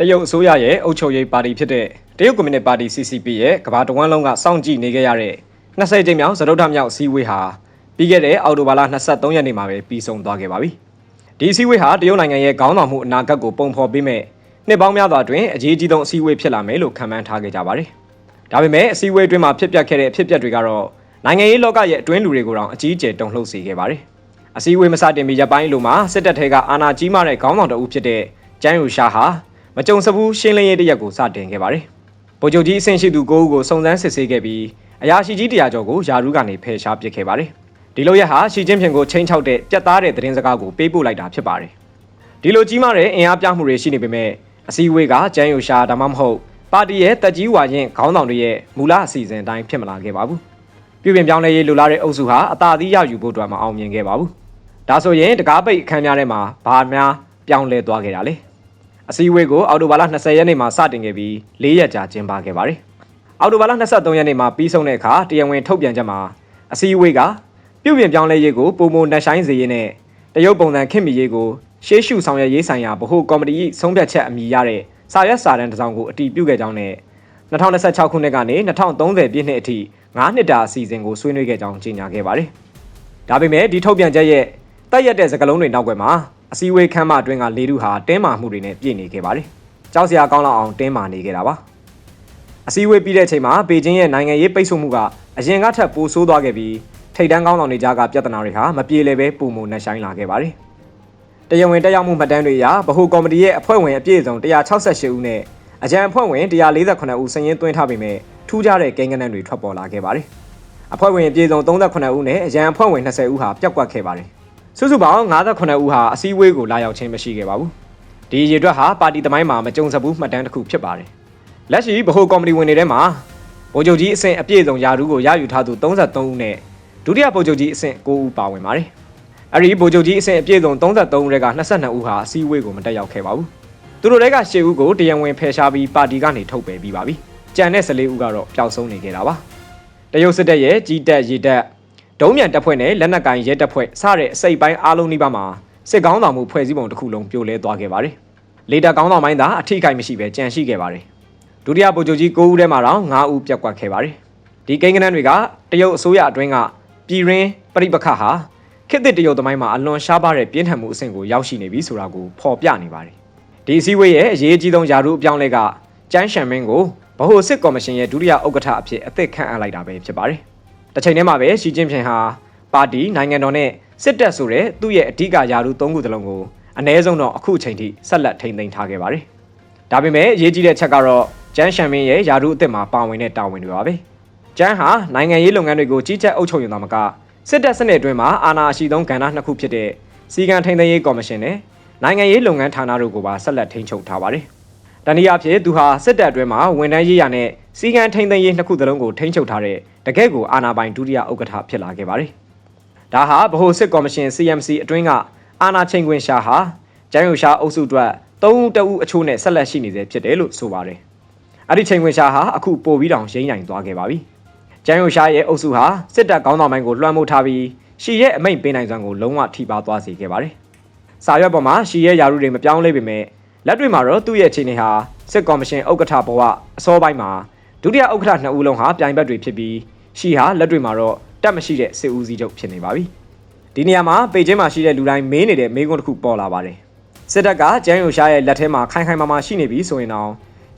တရုတ်အစိုးရရဲ့အုပ်ချုပ်ရေးပါတီဖြစ်တဲ့တရုတ်ကွန်မြူနစ်ပါတီ CCP ရဲ့ကမ္ဘာတဝန်းလုံးကစောင့်ကြည့်နေကြရတဲ့20ကြိမ်မြောက်သရုတ်ထမြောက်အစည်းအဝေးဟာပြီးခဲ့တဲ့အောက်တိုဘာလ23ရက်နေ့မှာပဲပြီးဆုံးသွားခဲ့ပါပြီ။ဒီအစည်းအဝေးဟာတရုတ်နိုင်ငံရဲ့ခေါင်းဆောင်မှုအနာဂတ်ကိုပုံဖော်ပေးမဲ့နှစ်ပေါင်းများစွာအတွင်းအရေးကြီးဆုံးအစည်းအဝေးဖြစ်လာမယ်လို့ခန့်မှန်းထားခဲ့ကြပါတယ်။ဒါပေမဲ့အစည်းအဝေးအတွင်းမှာဖြစ်ပျက်ခဲ့တဲ့အဖြစ်အပျက်တွေကတော့နိုင်ငံရေးလောကရဲ့အတွင်းလူတွေကိုတောင်အကြီးအကျယ်တုန်လှုပ်စေခဲ့ပါတယ်။အစည်းအဝေးမစတင်မီရပ်ပိုင်းလိုမှာစစ်တပ်ထဲကအာဏာကြီးမားတဲ့ခေါင်းဆောင်တအုပ်ဖြစ်တဲ့ကျန်းယူရှာဟာ မကြုံစဘူးရှင်းလင်းရေးတရက်ကိုစတင်ခဲ့ပါတယ်။ဗိုလ်ချုပ်ကြီးအဆင့်ရှိသူ9ဦးကိုစုံစမ်းစစ်ဆေးခဲ့ပြီးအရာရှိကြီးတရားကျော်ကိုယာရုကနေဖယ်ရှားပစ်ခဲ့ပါတယ်။ဒီလိုရက်ဟာရှီကျင်းဖျင်ကိုချိန်ချောက်တဲ့ပြတ်သားတဲ့သတင်းစကားကိုပေးပို့လိုက်တာဖြစ်ပါတယ်။ဒီလိုကြီးမားတဲ့အင်အားပြမှုတွေရှိနေပေမဲ့အစည်းအဝေးကကျန်းယူရှာဒါမှမဟုတ်ပါတီရဲ့တက်ကြီးဝါရင်ခေါင်းဆောင်တွေရဲ့မူလအစီအစဉ်အတိုင်းဖြစ်မလာခဲ့ပါဘူး။ပြည်ပင်ပြောင်းလဲရေးလိုလားတဲ့အုပ်စုဟာအသာသီးရယူဖို့အတွက်မအောင်မြင်ခဲ့ပါဘူး။ဒါဆိုရင်တကားပိတ်အခမ်းအနားထဲမှာဘာများပြောင်းလဲသွားခဲ့တာလဲ။ အစည်းအဝေးကိုအော်တိုဘာလ20ရက်နေ့မှာစတင်ခဲ့ပြီး၄ရက်ကြာကျင်းပခဲ့ပါတယ်။အော်တိုဘာလ23ရက်နေ့မှာပြီးဆုံးတဲ့အခါတရားဝင်ထုတ်ပြန်ချက်မှာအစည်းအဝေးကပြုပြင်ပြောင်းလဲရေးကိုပုံမနှက်ဆိုင်စေရေးနဲ့တရုတ်ပုံစံခင်မီရေးကိုရှေးရှုဆောင်ရွက်ရေးဆိုင်ရာဗဟိုကော်မတီ၏ဆုံးဖြတ်ချက်အမည်ရတဲ့စာရွက်စာတမ်းတစ်စောင်ကိုအတည်ပြုခဲ့ကြောင်းနဲ့2026ခုနှစ်ကနေ2030ပြည့်နှစ်အထိ9နှစ်တာအစီအစဉ်ကိုဆွေးနွေးခဲ့ကြောင်းကြေညာခဲ့ပါတယ်။ဒါပေမဲ့ဒီထုတ်ပြန်ချက်ရဲ့တက်ရက်တဲ့စကားလုံးတွေနောက်ွယ်မှာ အစည်းအဝေးခန်းမအတွင်းကလေထုဟာတင်းမာမှုတွေနဲ့ပြည့်နေခဲ့ပါတယ်။ကြောက်စရာကောင်းလောက်အောင်တင်းမာနေခဲ့တာပါ။အစည်းအဝေးပြီးတဲ့အချိန်မှာပေကျင်းရဲ့နိုင်ငံရေးပိတ်ဆို့မှုကအရင်ကထပ်ပိုဆိုးသွားခဲ့ပြီးထိတ်တန်းကောင်းဆောင်တွေကြားကပြဿနာတွေဟာမပြေလည်ပဲပုံမနှက်ဆိုင်လာခဲ့ပါတယ်။တရားဝင်တက်ရောက်မှုမှတ်တမ်းတွေအရဗဟိုကော်မတီရဲ့အဖွဲ့ဝင်အပြည့်အစုံ168ဦးနဲ့အကြံအဖွဲ့ဝင်148ဦးစည်ရင်းသွင်းထားပေမဲ့ထူးခြားတဲ့ကိန်းဂဏန်းတွေထွက်ပေါ်လာခဲ့ပါတယ်။အဖွဲ့ဝင်အပြည့်စုံ38ဦးနဲ့အကြံအဖွဲ့ဝင်20ဦးဟာပျောက်ကွက်ခဲ့ပါတယ်။ စုစုပေါင်း58ဦးဟာအစည်းအဝေးကိုလာရောက်ခြင်းမရှိခဲ့ပါဘူး။ဒီရေအတွက်ဟာပါတီသမိုင်းမှာမကြုံစဘူးမှတ်တမ်းတစ်ခုဖြစ်ပါတယ်။လက်ရှိဗဟိုကော်မတီဝင်တွေထဲမှာဗိုလ်ချုပ်ကြီးအဆင့်အပြည့်စုံယာရုကိုရယူထားသူ33ဦးနဲ့ဒုတိယဗိုလ်ချုပ်ကြီးအဆင့်9ဦးပါဝင်ပါတယ်။အဲဒီဗိုလ်ချုပ်ကြီးအဆင့်အပြည့်စုံ33ဦးထဲက22ဦးဟာအစည်းအဝေးကိုမတက်ရောက်ခဲ့ပါဘူး။သူတို့တွေက10ဦးကိုတရားဝင်ဖယ်ရှားပြီးပါတီကနေထုတ်ပယ်ပြီးပါပြီ။ကြံတဲ့14ဦးကတော့ပျောက်ဆုံးနေခဲ့တာပါ။တရုတ်စစ်တပ်ရဲ့ကြီးတက်ရေတက် ဒုံးမြန်တပ်ဖွဲ့နဲ့လက်နက်ကင်ရဲတပ်ဖွဲ့စတဲ့အစိပ်ပိုင်းအားလုံးနှိပါမှာစစ်ကောင်းဆောင်မှုဖွဲ့စည်းပုံတစ်ခုလုံးပြိုလဲသွားခဲ့ပါတယ်။လေတာကောင်းဆောင်ပိုင်းသာအထိခိုက်မရှိပဲကြန့်ရှိခဲ့ပါတယ်။ဒုတိယဗိုလ်ချုပ်ကြီး9ဦးထဲမှာတော့9ဦးပြတ်ကွက်ခဲ့ပါတယ်။ဒီကိန်းဂဏန်းတွေကတရုတ်အစိုးရအတွင်းကပြည်ရင်းပြိပခတ်ဟာခေတ်သစ်တရုတ်သမိုင်းမှာအလွန်ရှားပါတဲ့ပြင်းထန်မှုအဆင့်ကိုရောက်ရှိနေပြီဆိုတာကိုဖော်ပြနေပါတယ်။ဒီအစည်းအဝေးရဲ့အရေးကြီးဆုံးယာရုအပြောင်းလဲကကျန်းရှန်မင်းကိုဗဟိုစစ်ကော်မရှင်ရဲ့ဒုတိယဥက္ကဋ္ဌအဖြစ်အသစ်ခန့်အပ်လိုက်တာပဲဖြစ်ပါတယ်။ တစ်ချိန်တည်းမှာပဲရှီကျင်းဖျင်ဟာပါတီနိုင်ငံတော်နဲ့စစ်တပ်ဆိုတဲ့သူ့ရဲ့အဓိကယာရု၃ခုသလုံးကိုအ ਨੇ ဆုံးတော့အခုအချိန်ထိဆက်လက်ထိန်းသိမ်းထားခဲ့ပါတယ်။ဒါပေမဲ့အရေးကြီးတဲ့ချက်ကတော့ကျန်းရှန်မင်းရဲ့ယာရုအသစ်မှာပါဝင်တဲ့တာဝန်တွေပါပဲ။ကျန်းဟာနိုင်ငံရေးလုပ်ငန်းတွေကိုကြီးကြပ်အုပ်ချုပ်ရုံသာမကစစ်တပ်စနစ်အတွင်းမှာအာဏာရှိဆုံးကဏ္ဍနှစ်ခုဖြစ်တဲ့စီကံထိန်းသိမ်းရေးကော်မရှင်နဲ့နိုင်ငံရေးလုပ်ငန်းဌာနတို့ကိုပါဆက်လက်ထိန်းချုပ်ထားပါတယ်။ တနည်းအားဖြင့်သူဟာစစ်တပ်အတွင်းမှာဝန်ထမ်းရေးရာနဲ့စီကံထိန်းသိမ်းရေးနှစ်ခုသလုံးကိုထိန်းချုပ်ထားတဲ့တကယ့်ကိုအာဏာပိုင်ဒုတိယဥက္ကဋ္ဌဖြစ်လာခဲ့ပါတယ်။ဒါဟာဗဟိုစစ်ကော်မရှင် CMC အတွင်းကအာဏာချိန်ခွင်ရှာဟာကျန်းယူရှာအုပ်စုအတွက်သုံးဦးတဦးအချို့နဲ့ဆက်လက်ရှိနေသေးဖြစ်တယ်လို့ဆိုပါတယ်။အဲ့ဒီချိန်ခွင်ရှာဟာအခုပို့ပြီးတောင်ရိမ့်နိုင်သွားခဲ့ပါပြီ။ကျန်းယူရှာရဲ့အုပ်စုဟာစစ်တပ်ကောင်းဆောင်ပိုင်းကိုလွှမ်းမိုးထားပြီးရှီရဲ့အမိန့်ပေးနိုင်စွမ်းကိုလုံးဝထိပါသွားစေခဲ့ပါတယ်။စာရွက်ပေါ်မှာရှီရဲ့ယာရုတွေမပြောင်းလဲပေမဲ့ လက်တွေမှာတော့သူ့ရဲ့ခြေနေဟာစစ်ကော်မရှင်ဥက္ကဋ္ဌဘဝအစောပိုင်းမှာဒုတိယဥက္ကဋ္ဌနှစ်ဦးလုံးဟာပြိုင်ဘက်တွေဖြစ်ပြီးရှီဟာလက်တွေမှာတော့တက်မရှိတဲ့စစ်ဦးစီးချုပ်ဖြစ်နေပါပြီ။ဒီနေရာမှာပေကျင်းမှာရှိတဲ့လူတိုင်းမေးနေတဲ့မေးခွန်းတစ်ခုပေါ်လာပါတယ်။စစ်တပ်ကကျန်းယူရှာရဲ့လက်ထဲမှာခိုင်ခိုင်မာမာရှိနေပြီဆိုရင်တော့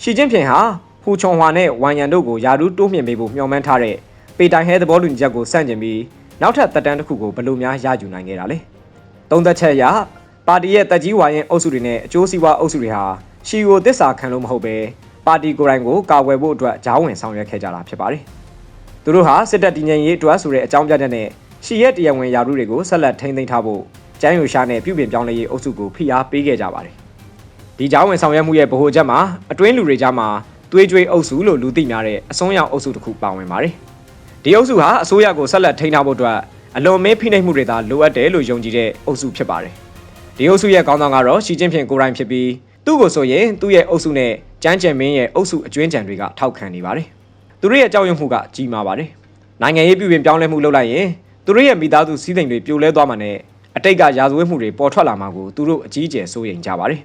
ရှီကျင်းဖျင်ဟာဟူချွန်ဟွာနဲ့ဝမ်ယန်တို့ကိုယာရုတိုးမြှင့်ပေးဖို့မျှော်မှန်းထားတဲ့ပေတိုင်ဟဲသဘောတူညီချက်ကိုစန့်ကျင်ပြီးနောက်ထပ်တက်တန်းတစ်ခုကိုဘယ်လိုများရယူနိုင်ခဲ့တာလဲ။သုံးသက်ချက်အရ ပါတီရဲ့တက်ကြီးဝါရင်အုပ်စုတွေနဲ့အကျိုးစီးပွားအုပ်စုတွေဟာရှီကိုတစ္ဆာခံလို့မဟုတ်ပဲပါတီကိုယ်တိုင်ကိုကာကွယ်ဖို့အတွက်ဂျောင်းဝင်ဆောင်ရွက်ခဲ့ကြတာဖြစ်ပါတယ်။သူတို့ဟာစစ်တပ်တည်ငြိမ်ရေးအတွက်ဆိုတဲ့အကြောင်းပြချက်နဲ့ရှီရဲ့တရားဝင်ယာရုတွေကိုဆက်လက်ထိန်းသိမ်းထားဖို့ကျန်းယူရှာနဲ့ပြုပြင်ပြောင်းလဲရေးအုပ်စုကိုဖိအားပေးခဲ့ကြပါတယ်။ဒီဂျောင်းဝင်ဆောင်ရွက်မှုရဲ့ဗဟိုချက်မှာအတွင်းလူတွေကြားမှာသွေးကြွေးအုပ်စုလို့လူသိများတဲ့အစွန်းရောက်အုပ်စုတစ်ခုပါဝင်ပါတယ်။ဒီအုပ်စုဟာအစိုးရကိုဆက်လက်ထိန်းထားဖို့အတွက်အလွန်မဲဖိနှိပ်မှုတွေသာလိုအပ်တယ်လို့ယုံကြည်တဲ့အုပ်စုဖြစ်ပါတယ်။ ဒီအုပ်စုရဲ့ခေါင်းဆောင်ကတော့ရှီကျင်းဖျင်ကိုယ်တိုင်ဖြစ်ပြီးသူ့ကိုဆိုရင်သူ့ရဲ့အုပ်စုနဲ့ကျန်းကျန်မင်းရဲ့အုပ်စုအကျွင်းကြံတွေကထောက်ခံနေပါတယ်။သူတို့ရဲ့ကြောက်ရွံ့မှုကကြီးမားပါတယ်။နိုင်ငံရေးပြည်ပပြောင်းလဲမှုလုပ်လိုက်ရင်သူတို့ရဲ့မိသားစုစည်းစိမ်တွေပြိုလဲသွားမှာနဲ့အတိတ်ကရာဇဝတ်မှုတွေပေါ်ထွက်လာမှာကိုသူတို့အကြီးအကျယ်စိုးရိမ်ကြပါတယ်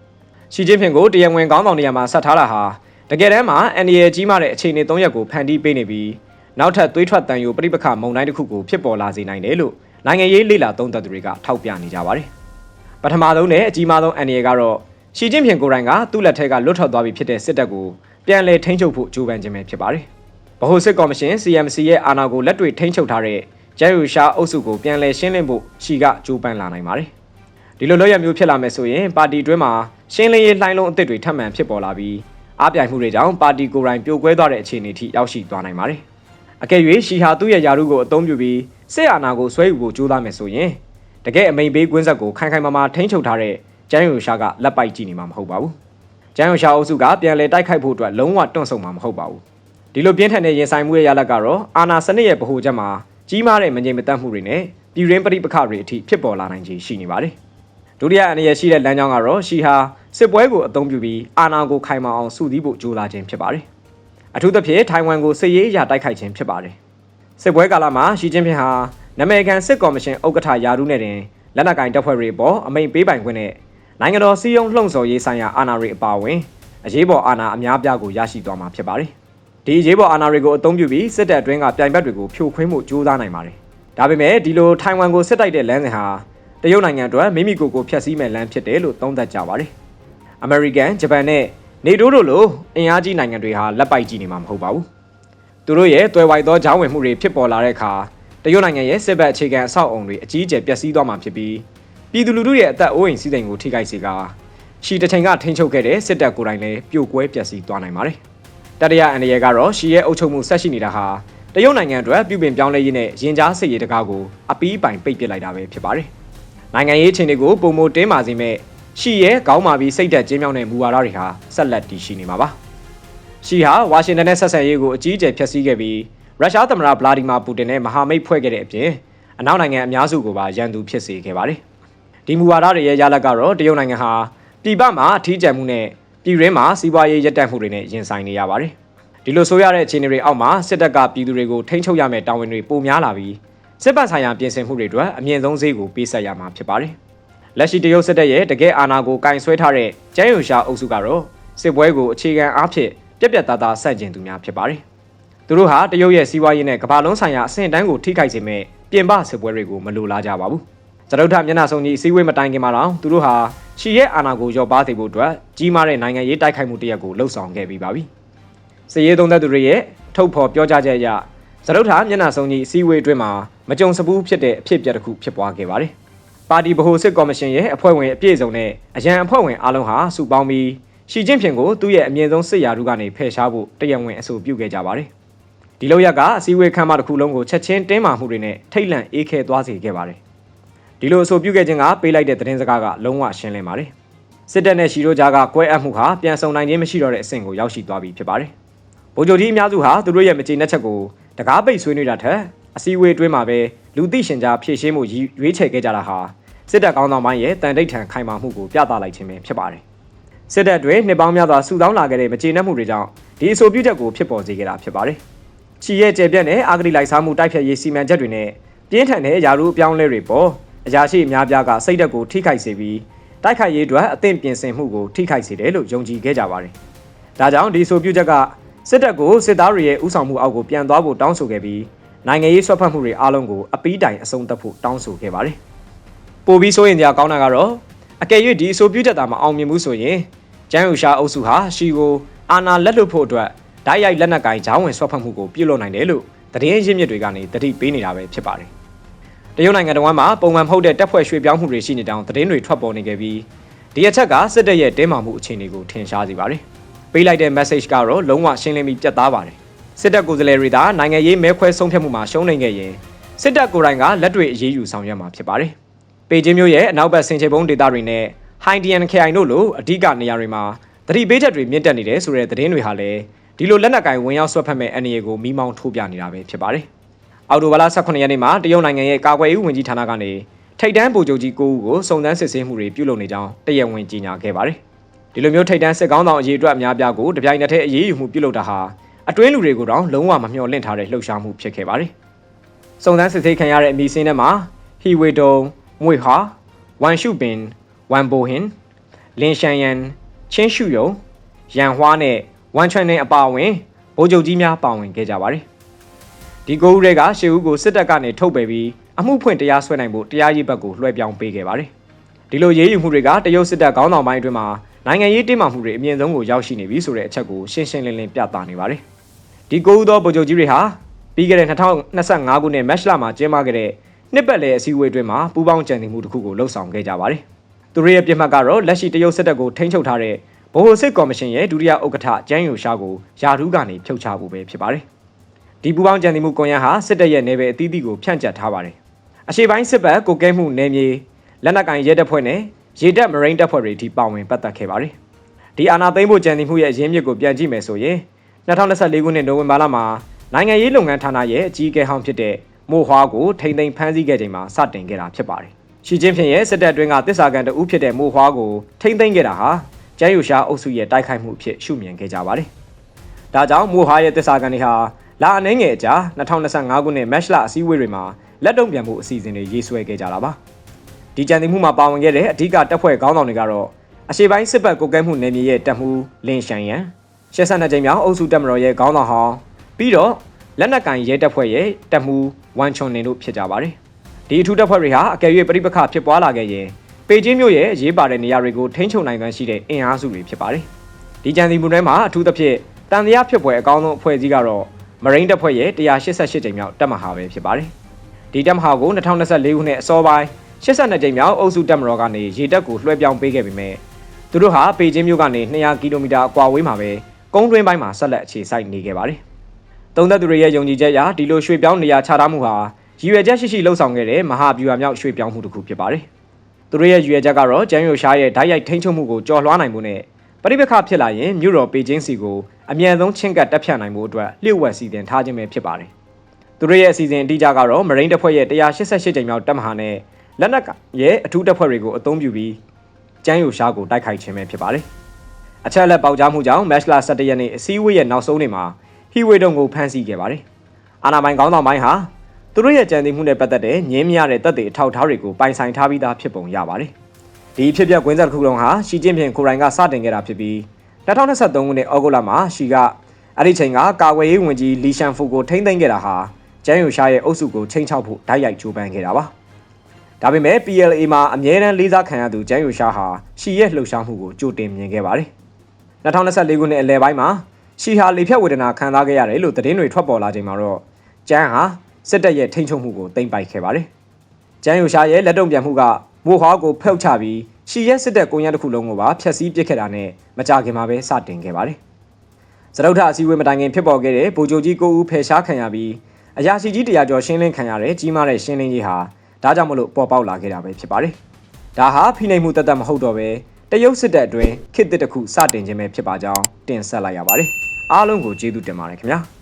။ရှီကျင်းဖင်ကိုတရားဝင်ကောင်းဆောင်နေရာမှာဆက်ထားတာဟာတကယ်တမ်းမှာ NDA ကြီးမားတဲ့အခြေအနေ၃ရပ်ကိုဖန်တီးပေးနေပြီးနောက်ထပ်သွေးထွက်တန်ယိုပြိပခမုံတိုင်းတစ်ခုကိုဖြစ်ပေါ်လာစေနိုင်တယ်လို့နိုင်ငံရေးလေလာသုံးသပ်သူတွေကထောက်ပြနေကြပါတယ်။ ပထမဆုံးနဲ့အကြီးမားဆုံး NDA ကတော့ရှီကျင်းဖင်ကိုယ်တိုင်ကသူ့လက်ထက်ကလွတ်ထွက်သွားပြီဖြစ်တဲ့စစ်တပ်ကိုပြန်လည်ထိန်းချုပ်ဖို့ကြိုးပမ်းခြင်းပဲဖြစ်ပါတယ်။ဗဟိုစစ်ကော်မရှင် CMC ရဲ့အာဏာကိုလက်တွေ့ထိန်းချုပ်ထားတဲ့ကျဲယူရှားအုပ်စုကိုပြန်လည်ရှင်းလင်းဖို့ရှီကကြိုးပမ်းလာနိုင်ပါတယ်။ဒီလိုလွတ်ရမျိုးဖြစ်လာမယ်ဆိုရင်ပါတီတွင်းမှာရှင်းလင်းရေးလှိုင်းလုံးအသစ်တွေထပ်မံဖြစ်ပေါ်လာပြီးအားပြိုင်မှုတွေကြောင့်ပါတီကိုယ်တိုင်ပြိုကွဲသွားတဲ့အခြေအနေထိရောက်ရှိသွားနိုင်ပါတယ်။အကယ်၍ရှီဟာသူ့ရဲ့ယာရုကိုအသုံးပြုပြီးစစ်အာဏာကိုဆွဲယူဖို့ကြိုးစားမယ်ဆိုရင် တကယ်အမိန်ပေးကွင်းဆက်ကိုခိုင်ခိုင်မာမာထိန်းချုပ်ထားတဲ့ကျန်းယူရှားကလက်ပိုက်ကြည့်နေမှာမဟုတ်ပါဘူး။ကျန်းယူရှားအုပ်စုကပြန်လည်တိုက်ခိုက်ဖို့အတွက်လုံးဝတွန့်ဆုတ်မှာမဟုတ်ပါဘူး။ဒီလိုပြင်းထန်တဲ့ရင်ဆိုင်မှုရဲ့ရလဒ်ကတော့အာဏာစနစ်ရဲ့ဗဟိုချက်မှာကြီးမားတဲ့မငြိမ်မသက်မှုတွေနဲ့ပြည်ရင်းပဋိပက္ခတွေအထိဖြစ်ပေါ်လာနိုင်ခြေရှိနေပါတယ်။ဒုတိယအနေရရှိတဲ့လမ်းကြောင်းကတော့ရှီဟာစစ်ပွဲကိုအသုံးပြုပြီးအာဏာကိုခိုင်မာအောင်စုစည်းဖို့ကြိုးစားခြင်းဖြစ်ပါတယ်။အထူးသဖြင့်ထိုင်ဝမ်ကိုစစ်ရေးအရာတိုက်ခိုက်ခြင်းဖြစ်ပါတယ်။စစ်ပွဲကာလမှာရှီကျင်းဖင်ဟာ နမေကန်စစ်ကော်မရှင်ဥက္ကဋ္ဌယာရုနဲ့တင်လက်နက်ကင်တပ်ဖွဲ့တွေပေါ်အမိန်ပေးပိုင်ခွင့်နဲ့နိုင်ငံတော်စီးရုံးလှုံ့ဆော်ရေးဆိုင်ရာအာဏာတွေအပါအဝင်အရေးပေါ်အာဏာအများပြားကိုရရှိသွားမှာဖြစ်ပါတယ်။ဒီအရေးပေါ်အာဏာတွေကိုအသုံးပြုပြီးစစ်တပ်အတွင်းကပြိုင်ဘက်တွေကိုဖြိုခွင်းမှုကြိုးစားနိုင်ပါတယ်။ဒါပေမဲ့ဒီလိုထိုင်ဝမ်ကိုစစ်တိုက်တဲ့လမ်းစဉ်ဟာတရုတ်နိုင်ငံအတွက်မိမိကိုယ်ကိုဖျက်ဆီးမဲ့လမ်းဖြစ်တယ်လို့သုံးသပ်ကြပါတယ်။ American, Japan နဲ့နေတိုးတို့လိုအင်အားကြီးနိုင်ငံတွေဟာလက်ပိုက်ကြည့်နေမှာမဟုတ်ပါဘူး။သူတို့ရဲ့တွယ်ဝိုက်သောဂျောင်းဝင်မှုတွေဖြစ်ပေါ်လာတဲ့အခါ တရုတ်နိုင်ငံရဲ့စစ်ဘက်အခြေခံအဆောက်အုံတွေအကြီးအကျယ်ပျက်စီးသွားမှာဖြစ်ပြီးပြည်သူလူထုရဲ့အသက်အိုးအိမ်စီးစိမ်ကိုထိခိုက်စေကာရှီတချိန်ကထိန်းချုပ်ခဲ့တဲ့စစ်တပ်ကိုယ်တိုင်လည်းပြိုကွဲပျက်စီးသွားနိုင်ပါတယ်။တတိယအန္တရာယ်ကတော့ရှီရဲ့အုပ်ချုပ်မှုဆက်ရှိနေတာဟာတရုတ်နိုင်ငံအတွက်ပြုပြင်ပြောင်းလဲရေးနဲ့ရင်ကြားစစ်ရေးတကားကိုအပီးပိုင်ပိတ်ပစ်လိုက်တာပဲဖြစ်ပါတယ်။နိုင်ငံရေးအခြေအနေကိုပုံမတင်းမာစေမဲ့ရှီရဲ့ခေါင်းမာပြီးစိတ်သက်ကျင်းမြောင်းတဲ့မူဝါဒတွေဟာဆက်လက်တည်ရှိနေမှာပါ။ရှီဟာဝါရှင်တန်နဲ့ဆက်ဆံရေးကိုအကြီးအကျယ်ဖျက်ဆီးခဲ့ပြီး ရုရှားသမ္မတဗလာဒီမာပူတင်နဲ့မဟာမိတ်ဖွဲ့ခဲ့တဲ့အပြင်အနောက်နိုင်ငံအများစုကိုပါရန်သူဖြစ်စေခဲ့ပါတယ်။ဒီမူဝါဒတွေရဲ့ရလဒ်ကတော့တရုတ်နိုင်ငံဟာပြည်ပမှာအထီးကျန်မှုနဲ့ပြည်ရင်းမှာစီးပွားရေးရပ်တန့်မှုတွေနဲ့ရင်ဆိုင်နေရပါတယ်။ဒီလိုဆိုရတဲ့အခြေအနေတွေအောက်မှာစစ်တပ်ကပြည်သူတွေကိုထိန်းချုပ်ရမယ့်တာဝန်တွေပိုများလာပြီးစစ်ပတ်ဆိုင်ရာပြင်ဆင်မှုတွေအတွက်အမြင့်ဆုံးဈေးကိုပေးဆက်ရမှာဖြစ်ပါတယ်။လက်ရှိတရုတ်စစ်တပ်ရဲ့တကယ်အာဏာကိုကင်ဆွဲထားတဲ့ကျန်းယူရှာအုပ်စုကတော့စစ်ပွဲကိုအခြေခံအားဖြင့်ပြက်ပြက်သားသားဆန့်ကျင်သူများဖြစ်ပါတယ်။ သူတို့ဟာတရုတ်ရဲ့စီးပွားရေးနဲ့ကမ္ဘာလုံးဆိုင်ရာအဆင့်တန်းကိုထိခိုက်စေမဲ့ပြင်ပစစ်ပွဲတွေကိုမလိုလားကြပါဘူး။သရုတ်ထမျက်နှာစုံကြီးအစည်းအဝေးမတိုင်ခင်မှာတော့သူတို့ဟာရှီရဲ့အာဏာကိုရောပါစေဖို့အတွက်ကြီးမားတဲ့နိုင်ငံရေးတိုက်ခိုက်မှုတစ်ရပ်ကိုလှုံ့ဆော်ခဲ့ပြီးပါပြီ။စစ်ရေးသုံးသက်သူတွေရဲ့ထုတ်ဖော်ပြောကြားချက်အရသရုတ်ထမျက်နှာစုံကြီးအစည်းအဝေးအတွင်းမှာမကြုံစဘူးဖြစ်တဲ့အဖြစ်အပျက်တစ်ခုဖြစ်ပွားခဲ့ပါတယ်။ပါတီဗဟိုစစ်ကော်မရှင်ရဲ့အဖွဲ့ဝင်အပြည့်စုံနဲ့အရန်အဖွဲ့ဝင်အားလုံးဟာစုပေါင်းပြီးရှီကျင့်ဖင်ကိုသူ့ရဲ့အမြင့်ဆုံးစစ်ရာထူးကနေဖယ်ရှားဖို့တရဝင်အဆိုပြုခဲ့ကြပါတယ်။ ဒီလောက်ရကအစည်းအဝေးခန်းမတစ်ခုလုံးကိုချက်ချင်းတင်းမာမှုတွေနဲ့ထိတ်လန့်အေးခဲသွားစေခဲ့ပါတယ်။ဒီလိုအဆိုပြုခဲ့ခြင်းကပေးလိုက်တဲ့သတင်းစကားကလုံးဝရှင်းလင်းပါတယ်။စစ်တပ်နဲ့ရှီတို့ကြားကကွဲအပ်မှုဟာပြန်ဆုံနိုင်ခြင်းမရှိတော့တဲ့အဆင့်ကိုရောက်ရှိသွားပြီဖြစ်ပါတယ်။ဗိုလ်ချုပ်ကြီးအများစုဟာသူတို့ရဲ့မကျေနပ်ချက်ကိုတကားပိတ်ဆွေးနွေးတာထက်အစည်းအဝေးအတွင်းမှာပဲလူသိရှင်ကြားဖြည့်ရှင်းမှုရွေးချယ်ခဲ့ကြတာဟာစစ်တပ်ကောင်းဆောင်ပိုင်းရဲ့တန်တိတ်ထန်ခိုင်မာမှုကိုပြသလိုက်ခြင်းပဲဖြစ်ပါတယ်။စစ်တပ်တွေနှစ်ပေါင်းများစွာဆူဆောင်းလာခဲ့တဲ့မကျေနပ်မှုတွေကြောင့်ဒီအဆိုပြုချက်ကိုဖြစ်ပေါ်စေခဲ့တာဖြစ်ပါတယ်။ ချီရဲ့ကျယ်ပြန့်တဲ့အာဂတိလိုက်စားမှုတိုက်ဖြတ်ရေးစီမံချက်တွေနဲ့ပြင်းထန်တဲ့ယာရုအပြောင်းလဲတွေပေါ်အရာရှိအများပြားကစိတ်ဓာတ်ကိုထိခိုက်စေပြီးတိုက်ခိုက်ရေးအတွက်အသင့်ပြင်ဆင်မှုကိုထိခိုက်စေတယ်လို့ယုံကြည်ခဲ့ကြပါတယ်။ဒါကြောင့်ဒီဆိုပြုချက်ကစစ်တပ်ကိုစစ်သားတွေရဲ့ဥဆောင်မှုအောက်ကိုပြန်သွားဖို့တောင်းဆိုခဲ့ပြီးနိုင်ငံရေးဆွတ်ဖက်မှုတွေအားလုံးကိုအပီးတိုင်အဆုံးသတ်ဖို့တောင်းဆိုခဲ့ပါတယ်။ပိုပြီးဆိုရင်ကြာကောင်းတာကတော့အကယ်၍ဒီအဆိုပြုချက်တာမအောင်မြင်ဘူးဆိုရင်ကျန်းယူရှာအုပ်စုဟာရှီကိုအာနာလက်လွတ်ဖို့အတွက် ဓာတ်ရိုက်လက်နက်ကင်ဂျောင်းဝင်ဆွတ်ဖက်မှုကိုပြုလုပ်နိုင်တယ်လို့သတင်းရင်းမြစ်တွေကနေတတိပေးနေတာပဲဖြစ်ပါတယ်။တရုတ်နိုင်ငံတော်မှာပုံမှန်မဟုတ်တဲ့တပ်ဖွဲ့ရွှေ့ပြောင်းမှုတွေရှိနေတောင်သတင်းတွေထွက်ပေါ်နေခဲ့ပြီးဒီအချက်ကစစ်တပ်ရဲ့တင်းမာမှုအခြေအနေကိုထင်ရှားစေပါတယ်။ပေးလိုက်တဲ့ message ကတော့လုံးဝရှင်းလင်းပြီးပြတ်သားပါတယ်။စစ်တပ်ကိုယ်စားလှယ်တွေသာနိုင်ငံရေးမဲခွဲဆုံးဖြတ်မှုမှာရှုံးနေခဲ့ရင်စစ်တပ်ကိုယ်တိုင်ကလက်တွေ့အရေးယူဆောင်ရွက်မှာဖြစ်ပါတယ်။ပေကျင်းမျိုးရဲ့အနောက်ဘက်ဆင်ချေပုံးဒေသတွေနဲ့ဟိုင်ဒီယန်ခိုင်တို့လိုအဓိကနေရာတွေမှာသတိပေးချက်တွေမြင့်တက်နေတယ်ဆိုတဲ့သတင်းတွေဟာလည်း ဒီလိုလက်နက်ကင်ဝင်ရောက်ဆွတ်ဖက်မဲ့အနေအကိုမိမောင်းထိုးပြနေတာပဲဖြစ်ပါတယ်။အော်တိုဘာလ18ရက်နေ့မှာတရုတ်နိုင်ငံရဲ့ကာကွယ်ရေးဝန်ကြီးဌာနကနေထိတ်တန်းဗိုလ်ချုပ်ကြီး9ဦးကိုစုံစမ်းစစ်ဆေးမှုတွေပြုလုပ်နေကြောင်းတရက်ဝင်ကြေညာခဲ့ပါတယ်။ဒီလိုမျိုးထိတ်တန်းစစ်ကောင်းဆောင်အရေးအတွက်အများပြားကိုတပြိုင်နက်တည်းအရေးယူမှုပြုလုပ်တာဟာအတွင်းလူတွေကိုတောင်လုံးဝမမျှော်လင့်ထားတဲ့လှုပ်ရှားမှုဖြစ်ခဲ့ပါတယ်။စုံစမ်းစစ်ဆေးခံရတဲ့အမည်စင်းထဲမှာဟီဝေဒုံ၊မွေဟာ၊ဝမ်ရှုပင်၊ဝမ်ဘိုဟင်၊လင်ရှန်ယန်ချင်းရှုယုံရန်ဟွားနဲ့ ဝမ်ချွန်နေအပါအဝင်ဗိုလ်ချုပ်ကြီးများပါဝင်ခဲ့ကြပါတယ်ဒီကိုဦးတွေကရှေဦးကိုစစ်တပ်ကနေထုတ်ပယ်ပြီးအမှုဖွင့်တရားစွဲနိုင်ဖို့တရားရေးဘက်ကိုလွှဲပြောင်းပေးခဲ့ပါတယ်ဒီလိုရေးယူမှုတွေကတရုတ်စစ်တပ်ခေါင်းဆောင်ပိုင်းအတွင်းမှာနိုင်ငံရေးတင်းမာမှုတွေအမြင့်ဆုံးကိုရောက်ရှိနေပြီဆိုတဲ့အချက်ကိုရှင်းရှင်းလင်းလင်းပြသနေပါတယ်ဒီကိုဦးသောဗိုလ်ချုပ်ကြီးတွေဟာပြီးခဲ့တဲ့2025ခုနှစ်မတ်လမှာကျင်းပခဲ့တဲ့နှစ်ပတ်လည်အစည်းအဝေးတွင်မှာပူးပေါင်းကြံစည်မှုတစ်ခုကိုလှုပ်ဆောင်ခဲ့ကြပါတယ်သူတို့ရဲ့ပြစ်မှတ်ကတော့လက်ရှိတရုတ်စစ်တပ်ကိုထိန်းချုပ်ထားတဲ့ ဗဟိုစစ်ကော်မရှင်ရဲ့ဒုတိယဥက္ကဋ္ဌကျန်းယူရှားကိုယာထူးကနေဖြုတ်ချဖို့ပဲဖြစ်ပါတယ်။ဒီပူပေါင်းကြံစည်မှုကွန်ရက်ဟာစစ်တပ်ရဲ့နယ်ပယ်အသီးသီးကိုဖြန့်ကျက်ထားပါတယ်။အရှေ့ပိုင်းစစ်ဘက်ကိုကဲမှုနယ်မြေလက်နက်ကင်ရဲတပ်ဖွဲ့နဲ့ရေတပ်မရိန်းတပ်ဖွဲ့တွေအထိပါဝင်ပတ်သက်ခဲ့ပါတယ်။ဒီအာဏာသိမ်းဖို့ကြံစည်မှုရဲ့အရင်းမြစ်ကိုပြန်ကြည့်မယ်ဆိုရင်2024ခုနှစ်နိုဝင်ဘာလမှာနိုင်ငံရေးလုပ်ငန်းဌာနရဲ့အကြီးအကဲဟောင်းဖြစ်တဲ့မိုဟွားကိုထိမ့်သိမ်းဖမ်းဆီးခဲ့ချိန်မှာစတင်ခဲ့တာဖြစ်ပါတယ်။ရှီကျင်းဖင်ရဲ့စစ်တပ်အတွင်းကတစ္ဆာကန်တဦးဖြစ်တဲ့မိုဟွားကိုထိမ့်သိမ်းခဲ့တာဟာ ကျန်းယူရှာအုပ်စုရဲ့တိုက်ခိုက်မှုအဖြစ်ရှုမြင်ခဲ့ကြပါတယ်။ဒါကြောင့်မိုဟာရဲ့တစ္ဆာကန်တွေဟာလာအနှဲငယ်အကြာ2025ခုနှစ်မတ်လအစည်းအဝေးတွေမှာလက်တုံ့ပြန်မှုအစီအစဉ်တွေရေးဆွဲခဲ့ကြတာပါ။ဒီကြံသိမှုမှာပါဝင်ခဲ့တဲ့အဓိကတပ်ဖွဲ့ခေါင်းဆောင်တွေကတော့အရှေ့ပိုင်းစစ်ဘက်ကိုကဲမှုနယ်မြေရဲ့တပ်မှုလင်းရှန်ရန်82ကြိမ်မြောက်အုပ်စုတပ်မတော်ရဲ့ခေါင်းဆောင်ဟောင်းပြီးတော့လက်နက်ကင်ရဲတပ်ဖွဲ့ရဲ့တပ်မှုဝမ်ချွန်နင်တို့ဖြစ်ကြပါတယ်။ဒီအထူးတပ်ဖွဲ့တွေဟာအကယ်၍ပြိပခဖြစ်ပွားလာခဲ့ရင် ပေကျင်းမြို့ရဲ့ရေးပါတဲ့နေရာတွေကိုထိန်းချုပ်နိုင်စွမ်းရှိတဲ့အင်အားစုတွေဖြစ်ပါတယ်။ဒီကြံစီမှုတွေမှာအထူးသဖြင့်တန်တရားဖြစ်ပွဲအကောင်းဆုံးအဖွဲ့အစည်းကတော့မရိန်းတပ်ဖွဲ့ရဲ့188ကြိမ်မြောက်တပ်မဟာပဲဖြစ်ပါတယ်။ဒီတပ်မဟာကို2024ခုနှစ်အစောပိုင်း82ကြိမ်မြောက်အုပ်စုတပ်မတော်ကနေရေတပ်ကိုလွှဲပြောင်းပေးခဲ့ပေမဲ့သူတို့ဟာပေကျင်းမြို့ကနေ200ကီလိုမီတာအကွာဝေးမှာပဲကုန်းတွင်းပိုင်းမှာဆက်လက်အခြေစိုက်နေခဲ့ပါတယ်။သုံးသက်သူတွေရဲ့ယုံကြည်ချက်အရဒီလိုရွှေ့ပြောင်းနေရာချထားမှုဟာရည်ရွယ်ချက်ရှိရှိလှုပ်ဆောင်ခဲ့တဲ့မဟာဗျူဟာမြောက်ရွှေ့ပြောင်းမှုတစ်ခုဖြစ်ပါတယ်။ သူတို့ရဲ့ရည်ရွယ်ချက်ကတော့ကျန်းယိုရှားရဲ့ဓာတ်ရိုက်ထိန်းချုပ်မှုကိုကြော်လွှားနိုင်မှုနဲ့ပရိပခဖြစ်လာရင်မြို့တော်ပေကျင်းစီကိုအမြန်ဆုံးချင်းကပ်တက်ဖြတ်နိုင်မှုအတွက်လျှို့ဝှက်စီစဉ်ထားခြင်းပဲဖြစ်ပါတယ်။သူတို့ရဲ့အစီအစဉ်အတိအကျကတော့မရိန်းတပ်ဖွဲ့ရဲ့188ကြိမ်မြောက်တပ်မဟာနဲ့လက်နက်ကရဲ့အထူးတပ်ဖွဲ့တွေကိုအသုံးပြုပြီးကျန်းယိုရှားကိုတိုက်ခိုက်ခြင်းပဲဖြစ်ပါတယ်။အချက်လက်ပေါက်ကြားမှုကြောင့်မက်လ17ရက်နေ့အစည်းအဝေးရဲ့နောက်ဆုံးနေ့မှာဟီဝေတုံကိုဖမ်းဆီးခဲ့ပါတယ်။အာနာပိုင်ခေါင်းဆောင်ပိုင်းဟာ သူတို့ရဲ့ကြံသိမှုနဲ့ပတ်သက်တဲ့ငင်းမြတဲ့တပ်တွေအထောက်အထားတွေကိုပိုင်ဆိုင်ထားပြီးသားဖြစ်ပုံရပါတယ်။ဒီဖြစ်ပျက်ကွင်းဆက်တစ်ခုလုံးဟာရှီကျင်းဖြင်ကိုရိုင်ကစတင်ခဲ့တာဖြစ်ပြီး2023ခုနှစ်ဩဂုတ်လမှာရှီကအဲ့ဒီချိန်ကကာဝေးရေးဝန်ကြီးလီရှန်ဖူကိုထိမ့်သိမ်းခဲ့တာဟာကျန်းယူရှားရဲ့အုပ်စုကိုချိန်ချောက်ဖို့ဓာတ်ရိုက်ကြိုးပမ်းခဲ့တာပါ။ဒါပေမဲ့ PLA မှာအမြဲတမ်းလေးစားခံရသူကျန်းယူရှားဟာရှီရဲ့လှုပ်ရှားမှုကိုကြိုတင်မြင်ခဲ့ပါတယ်။2024ခုနှစ်အလယ်ပိုင်းမှာရှီဟာလေဖြတ်ဝေဒနာခံစားခဲ့ရတယ်လို့သတင်းတွေထွက်ပေါ်လာချိန်မှာတော့ကျန်းဟာ စစ်တပ်ရဲ့ထိန်းချုပ်မှုကိုတင်ပိုက်ခဲ့ပါတယ်။ကျန်းယူရှားရဲ့လက်တုံ့ပြန်မှုကမိုဟွာကိုဖျောက်ချပြီးရှီရဲ့စစ်တပ်ကွန်ရက်တစ်ခုလုံးကိုပါဖျက်ဆီးပစ်ခဲ့တာနဲ့မကြခင်မှာပဲစတင်ခဲ့ပါတယ်။စရုပ်ထအစည်းအဝေးမတိုင်ခင်ဖြစ်ပေါ်ခဲ့တဲ့ဗိုလ်ချုပ်ကြီးကိုဦးဖယ်ရှားခံရပြီးအရာရှိကြီးတရားကျော်ရှင်းလင်းခံရတဲ့ကြီးမားတဲ့ရှင်းလင်းရေးဟာဒါကြောင့်မလို့ပေါ်ပေါက်လာခဲ့တာပဲဖြစ်ပါတယ်။ဒါဟာဖိနှိပ်မှုတသက်မဟုတ်တော့ပဲတရုတ်စစ်တပ်အတွင်းခေတ်သစ်တစ်ခုစတင်ခြင်းပဲဖြစ်ပါကြောင်းတင်ဆက်လိုက်ရပါတယ်။အားလုံးကိုကျေးဇူးတင်ပါတယ်ခင်ဗျာ။